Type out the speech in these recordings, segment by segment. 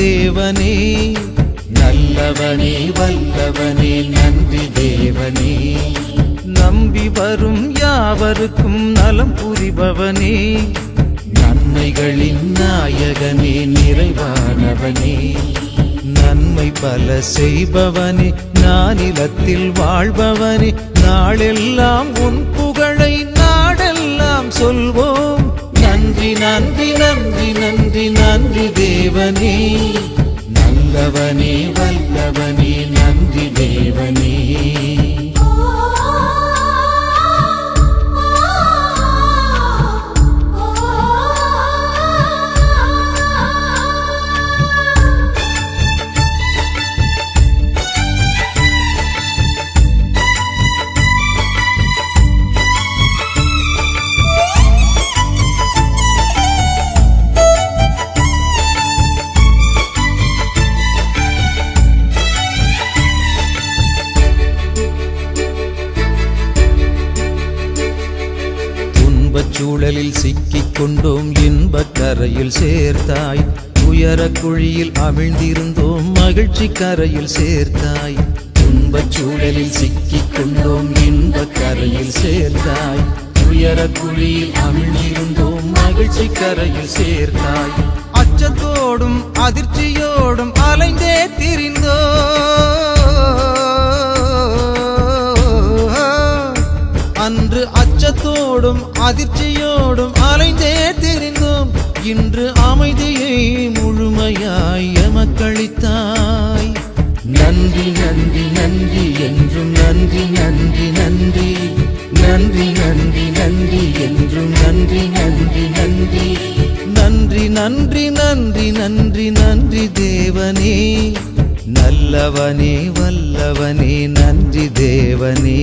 தேவனே நல்லவனே வல்லவனே நன்றி தேவனே. நம்பி வரும் யாவருக்கும் நலம் புரிபவனே. நன்மைகளின் நாயகனே நிறைவானவனே. நன்மை பல செய்பவனே நானிலத்தில் வாழ்பவனே. நாளெல்லாம் உன் நன்றி நன்றி நன்றி நன்றி தேவனே. நல்லவனே வல்லவனே நன்றி தேவனே. துன்பச் சூழலில் சிக்கிக் கொண்டோம். இன்பக் கரையில் சேர்த்தாய். துயர குழியில் அமிழ்ந்திருந்தோம். மகிழ்ச்சி கரையில் சேர்த்தாய். துன்பச் சூழலில் சிக்கிக் கொண்டோம். இன்பக் கரையில் சேர்த்தாய். துயர குழியில் அமிழ்ந்திருந்தோம். மகிழ்ச்சி கரையில் சேர்த்தாய். அச்சத்தோடும் அதிர்ச்சியோடும் அலைந்தே திரிந்தோ அன்று அச்சத்தோடும் அதிர்ச்சியோடும் அலைந்தே தெரிந்தோம் இன்று அமைதியை முழுமையாய் எமக்களித்தாய் நன்றி நன்றி நன்றி என்றும் நன்றி நன்றி நன்றி நன்றி நன்றி நன்றி என்றும் நன்றி நன்றி நன்றி நன்றி நன்றி நன்றி நன்றி நன்றி தேவனே நல்லவனே வல்லவனே நன்றி தேவனே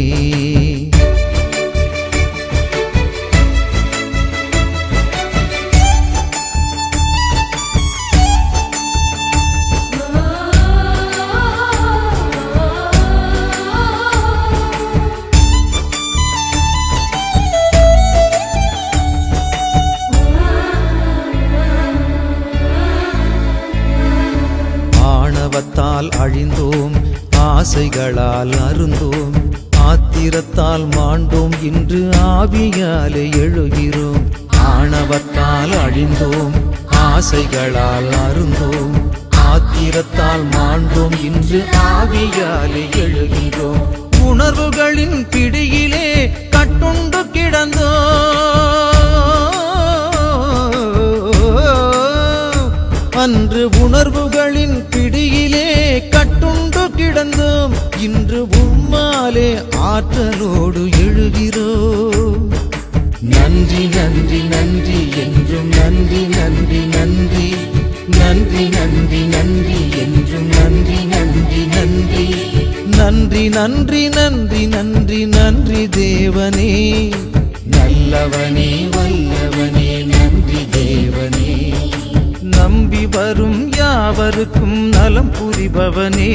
ஆசைகளால் அழிந்தோம் ஆசைகளால் அருந்தோம் ஆத்திரத்தால் மாண்டோம் இன்று ஆவியாலே எழுகிறோம். ஆணவத்தால் அழிந்தோம் ஆசைகளால் அருந்தோம் ஆத்திரத்தால் மாண்டோம் இன்று ஆவியாலே எழுகிறோம். உணர்வுகளின் பிடியிலே கட்டுண்டு கிடந்தோம். இன்று உம்மாலே ஆற்றலோடு எழுகிறோம் நன்றி நன்றி நன்றி என்றும் நன்றி நன்றி நன்றி நன்றி நன்றி நன்றி என்றும் நன்றி நன்றி நன்றி நன்றி நன்றி நன்றி நன்றி நன்றி தேவனே நல்லவனே வல்லவனே நன்றி தேவனே நம்பி வரும் யாவருக்கும் நலம் புரிபவனே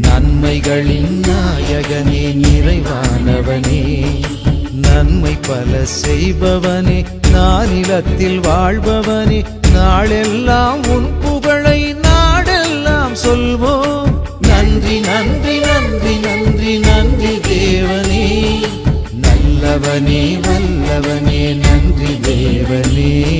நன்மைகளின் நாயகனே நிறைவானவனே. நன்மை பல செய்பவனே நானிலத்தில் வாழ்பவனே. நாளெல்லாம் உன் புகழை நாடெல்லாம் சொல்வோம். நன்றி நன்றி நன்றி நன்றி நன்றி தேவனே. நல்லவனே வல்லவனே நன்றி தேவனே.